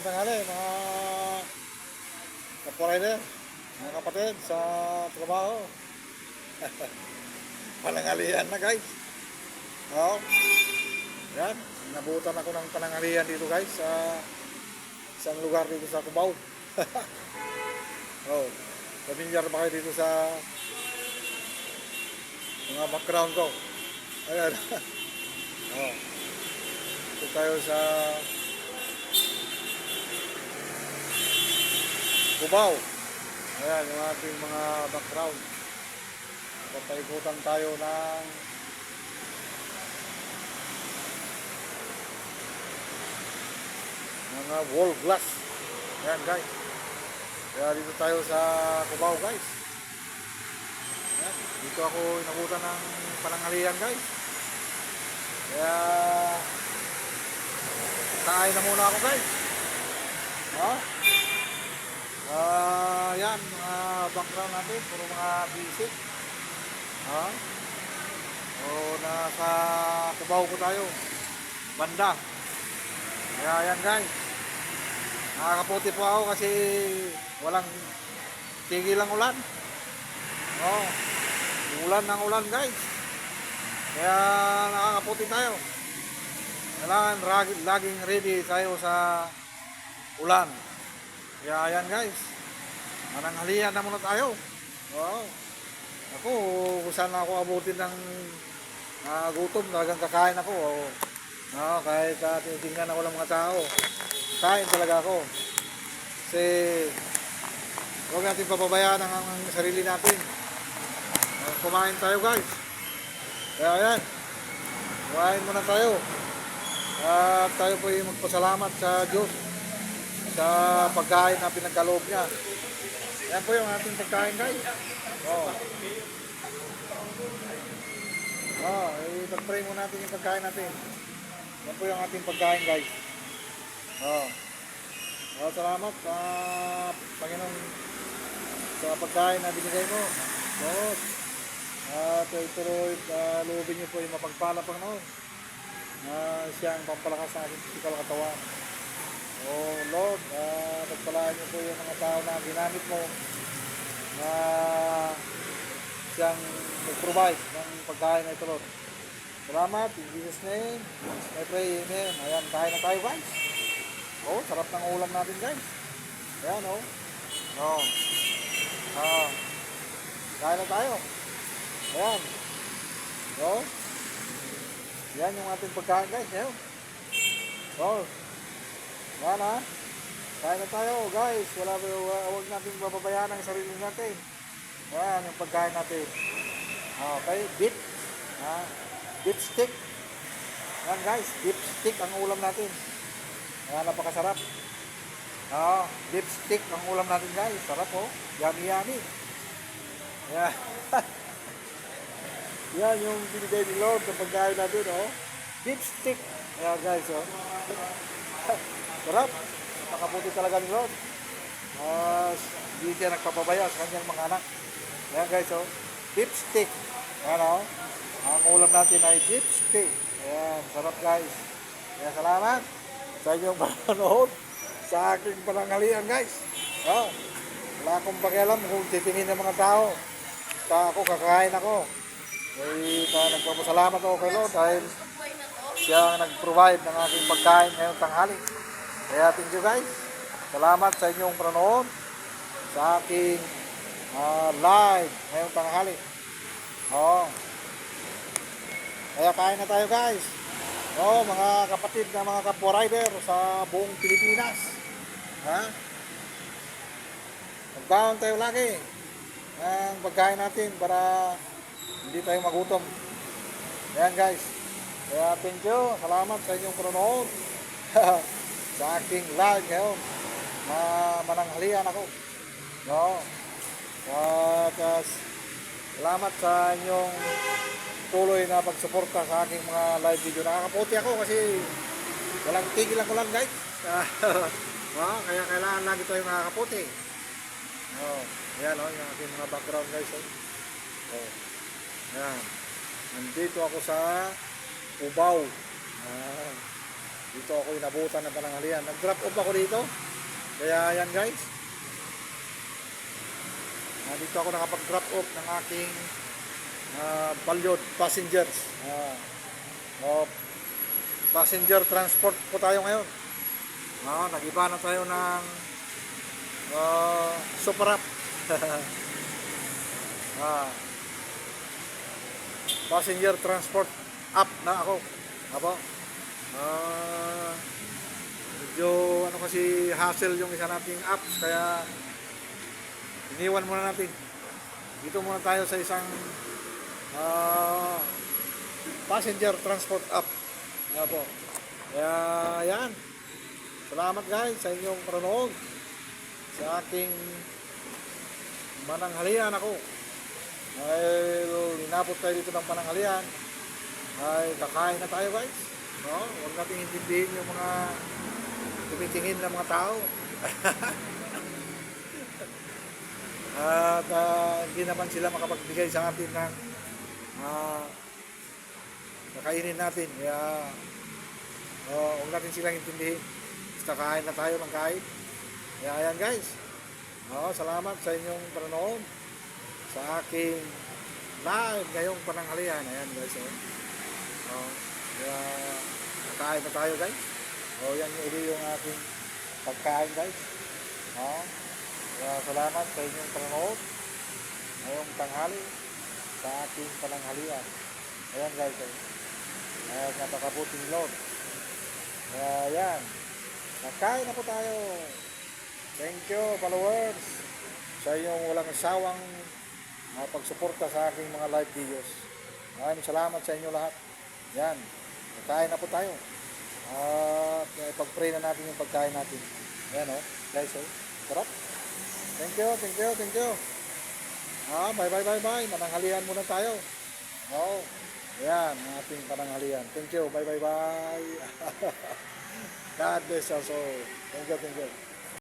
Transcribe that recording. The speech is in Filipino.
Magandang tanghali mga kaporider, mga kapatid sa trabaho. Panangalian na guys. Oo. Yan, nabutan ako ng panangalian dito guys sa isang lugar dito sa Cubao. oh, familiar ba kayo dito sa mga background ko? Ayan. oh. Ito tayo sa Cubao. Ayan, yung ating mga background. Papaikutan tayo ng mga wall glass. Ayan guys. Kaya dito tayo sa Cubao guys. Ayan, dito ako inabutan ng panangalian guys. Kaya kain na muna ako guys. Ha? Ah, yan, mga background natin, puro mga basic. Ha? O, nasa Cubao ko tayo. Banda. Kaya yan guys. Nakakaputi po ako kasi walang tigil ang ulan. Oh, ulan ng ulan guys. Kaya nakakaputi tayo. Kailangan laging ready tayo sa ulan. Kaya yan guys. Mananghalian na muna tayo. Wow. Ako, kung ako abutin ng ah, gutom, talagang kakain ako. Oh. No, kahit uh, tinitingnan ako ng mga tao. Kain talaga ako. Kasi huwag natin papabayaan ang, ang sarili natin. Ah, kumain tayo guys. Kaya yan. Kumain muna tayo. At tayo po yung magpasalamat sa Diyos sa pagkain na pinagkaloob niya. Yan po yung ating pagkain guys. Oh. Oh, i-pray mo natin yung pagkain natin. Yan po yung ating pagkain guys. Oh. Oh, salamat sa Panginoon sa pagkain na binigay mo. Lord. At ituloy, uh, loobin niyo po yung mapagpala Panginoon na siyang pampalakas sa ating physical katawan. Oh Lord, uh, pagpalaan niyo po yung mga tao na ginamit mo na siyang mag-provide ng pagkain na ito Lord. Salamat, in Jesus name, I pray, amen. Ayan, kain na tayo guys. Oh, sarap ng ulam natin guys. Ayan oh. Oh. Ah. Kain na tayo. Ayan. Oh. Yan yung ating pagkain guys. Ayan. Oh. Yan ha. Kain na tayo guys. Wala, huwag natin bababayaan ang sarili natin. Yan yung pagkain natin. Okay, beef. Ah, beef stick. Yan guys, beef stick ang ulam natin. Yan, napakasarap. Ah, beef stick ang ulam natin guys. Sarap oh. Yummy yummy. Yan. Yan yung binigay ni Lord na pagkain natin oh. Beef stick. Ayan guys oh. Sarap. Napakabuti talaga ni Lord. Ah, hindi siya nagpapabaya sa kanyang mga anak. Ayan guys oh. Beef stick. Ayan oh. Ang ulam natin ay beef stick. Ayan, sarap guys. Kaya salamat sa inyong panonood sa aking panangalian guys. Oh, wala akong pakialam kung titingin ng mga tao. Basta ako, kakain ako. Eh, pa, nagpapasalamat ako kay Lord dahil siya ang nag-provide ng aking pagkain ngayong tanghali. Kaya thank you guys. Salamat sa inyong panonood sa aking ah, live ngayong tanghali. Oh. Kaya kain na tayo guys. Oh, mga kapatid na mga kapwa rider sa buong Pilipinas. Ha? Magbaon tayo lagi ang pagkain natin para hindi tayo magutom. Ayan guys. Kaya thank you. Salamat sa inyong panonood. sa aking live ngayon. Na mananghalian ako. No. At uh, salamat sa inyong tuloy na pagsuporta sa aking mga live video. Nakakaputi ako kasi walang tigil ang ulan guys. Ah, kaya kailangan lagi tayo nakakaputi. Oh, ayan oh, yung aking mga background guys. Oh. Oh. Ayan. Nandito ako sa Cubao. Ah. Dito ako inabutan ng pananghalian. Nag-drop off ako dito. Kaya yan guys. Ah, dito ako nakapag-drop off ng aking uh, balyod passengers. Ah, oh, passenger transport po tayo ngayon. Ah, nag-iba na tayo ng uh, super app. ah, passenger transport app na ako. Apo. Kasi hassle yung isa nating apps kaya iniwan muna natin. Dito muna tayo sa isang ah, passenger transport app. Ano po. Kaya yan. Salamat guys sa inyong panonood sa aking mananghalian ako. Dahil inabot tayo dito ng pananghalian ay kakain na tayo guys. No? Huwag natin intindihin yung mga tumitingin na mga tao. At ah, hindi naman sila makapagbigay sa atin ng ah, kakainin natin. Kaya oh, huwag natin silang intindihin. Basta kain na tayo ng kain. Kaya ayan guys. Oh, salamat sa inyong panonood sa aking live ngayong pananghalian. Ayan guys. Oh. Oh, kaya kakain na tayo guys. Oh, yan uli yung aking pagkain guys. Oh, kaya salamat sa inyong panonood ngayong tanghali sa aking pananghalian. Ayan guys. Oh. At napakabuting Lord. Kaya yan. Nakain na po tayo. Thank you followers sa inyong walang sawang uh, pagsuporta sa aking mga live videos. Maraming salamat sa inyo lahat. Yan. Nakain na po tayo. At uh, pag-pray na natin yung pagkain natin. Yan o. Oh. Guys, oh. Sarap. Thank you, thank you, thank you. Ah, bye bye bye bye. Mananghalian muna tayo. Oo. Oh. Yan, ang ating pananghalian. Thank you. Bye bye bye. God bless us all. Thank you, thank you.